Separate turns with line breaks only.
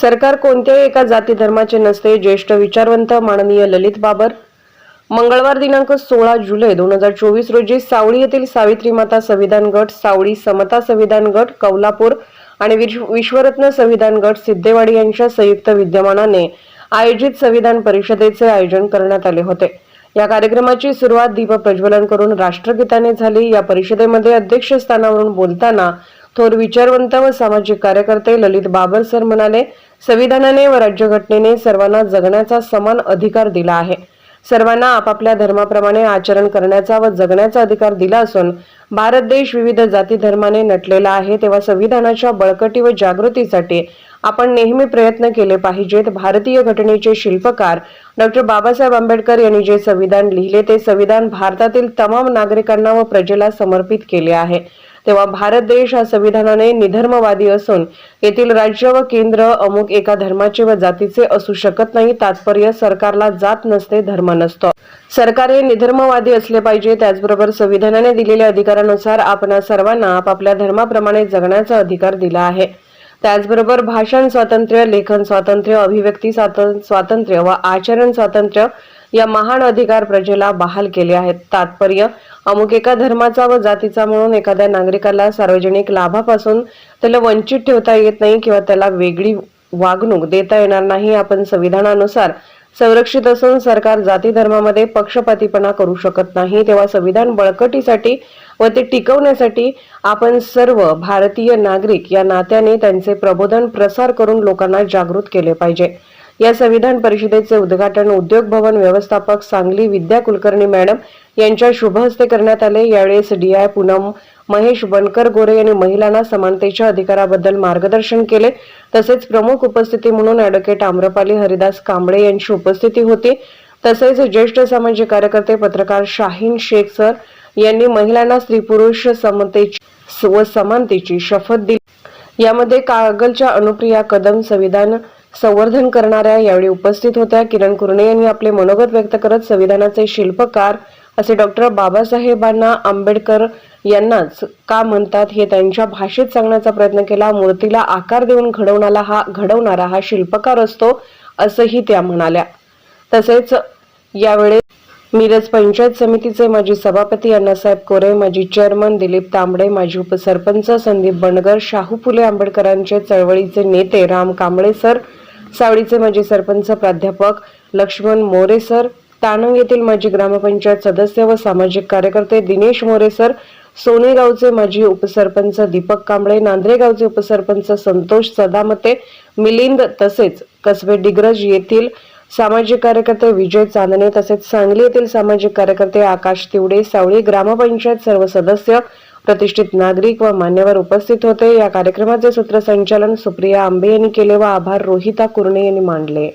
सरकार कोणत्याही एका जाती धर्माचे नसते ज्येष्ठ विचारवंत माननीय ललित बाबर. मंगळवार दिनांक सोळा जुलै दोन हजार चोवीस रोजी सावळी येथील सावित्री माता संविधान गट सावळी समता संविधान गट कौलापूर आणि विश्व- विश्वरत्न संविधान गट सिद्धेवाडी यांच्या संयुक्त विद्यमानाने आयोजित संविधान परिषदेचे आयोजन करण्यात आले होते. या कार्यक्रमाची सुरुवात दीप प्रज्वलन करून राष्ट्रगीताने झाली. या परिषदेमध्ये अध्यक्षस्थानावरून बोलताना थोर विचारवंत व सामाजिक कार्यकर्ते ललित बाबर सर म्हणाले संविधानाने व राज्यघटनेने सर्वांना जगण्याचा समान अधिकार दिला आहे. सर्वांना आपापल्या धर्माप्रमाणे आचरण करण्याचा व जगण्याचा अधिकार दिला असून भारत देश विविध जाती धर्माने नटलेला आहे तेव्हा संविधानाच्या बळकटी व जागृतीसाठी आपण नेहमी प्रयत्न केले पाहिजेत. भारतीय घटनेचे शिल्पकार डॉक्टर बाबासाहेब आंबेडकर यांनी जे संविधान लिहिले ते संविधान भारतातील तमाम नागरिकांना व प्रजेला समर्पित केले आहे. तेव्हा भारत देश हा संविधानाने निधर्मवादी असून येथील राज्य व केंद्र अमुक एका धर्माचे व जातीचे असू शकत नाही तात्पर्य सरकारला जात नसते धर्म नसतो. सरकार हे निधर्मवादी असले पाहिजे त्याचबरोबर संविधानाने दिलेल्या अधिकारानुसार आपणा सर्वांना आपापल्या धर्माप्रमाणे जगण्याचा अधिकार दिला आहे. त्याचबरोबर भाषण स्वातंत्र्य लेखन स्वातंत्र्य अभिव्यक्ती स्वातंत्र्य व आचरण स्वातंत्र्य या महान अधिकार प्रजेला बहाल केले आहेत. तात्पर्य अमुक एका धर्माचा व जातीचा म्हणून एखाद्या नागरिकाला सार्वजनिक लाभापासून त्याला वंचित ठेवता येत नाही किंवा त्याला वेगळी वागणूक देता येणार नाही आपण संविधानानुसार संरक्षित असून सरकार जाती धर्मामध्ये पक्षपातीपणा करू शकत नाही तेव्हा संविधान बळकटीसाठी व ते टिकवण्यासाठी आपण सर्व भारतीय नागरिक या नात्याने त्यांचे प्रबोधन प्रसार करून लोकांना जागृत केले पाहिजे. या संविधान परिषदेचे उद्घाटन उद्योग भवन व्यवस्थापक सांगली विद्या कुलकर्णी मॅडम यांच्या शुभ हस्ते करण्यात आले. यावेळेस डीआय पूनम महेश बनकर गोरे यांनी महिलांना समानतेच्या अधिकाराबद्दल मार्गदर्शन केले. तसेच प्रमुख उपस्थिती म्हणून अॅडव्होकेट आम्रपाली हरिदास कांबळे यांची उपस्थिती होती. तसेच ज्येष्ठ सामाजिक कार्यकर्ते पत्रकार शाहीन शेख सर यांनी महिलांना स्त्री पुरुष समतेची व समानतेची शपथ दिली. यामध्ये कागलच्या अनुप्रिया कदम संविधान संवर्धन करणाऱ्या यावेळी उपस्थित होत्या किरण कुर्णे यांनी आपले मनोगत व्यक्त करत संविधानाचे शिल्पकार असे डॉक्टर बाबासाहेबांना आंबेडकर यांनाच का म्हणतात हे त्यांच्या भाषेत सांगण्याचा प्रयत्न केला. मूर्तीला आकार देऊन घडवणारा हा घडवणारा हा शिल्पकार असतो असंही त्या म्हणाल्या. तसेच यावेळी मिरज पंचायत समितीचे माजी सभापती अण्णासाहेब कोरे माजी चेअरमन दिलीप तांबडे माजी उपसरपंच संदीप बनगर शाहू फुले आंबेडकरांचे चळवळीचे नेते राम कांबळे सर सावळीचे माजी सरपंच प्राध्यापक लक्ष्मण मोरे सर तानंग येथील माजी ग्रामपंचायत सदस्य व सामाजिक कार्यकर्ते दिनेश मोरे सर सोनेगावचे माजी उपसरपंच दीपक कांबळे नांद्रेगावचे उपसरपंच संतोष सदामते मिलिंद तसेच कसबे डिग्रज येथील सामाजिक कार्यकर्ते विजय चांदणे तसेच सांगली येथील सामाजिक कार्यकर्ते आकाश तिवडे सावळी ग्रामपंचायत सर्व सदस्य प्रतिष्ठित नागरिक व मान्यवर उपस्थित होते. या कार्यक्रमाचे सूत्रसंचालन सुप्रिया आंबे यांनी केले व आभार रोहिता कुर्णे यांनी मांडले.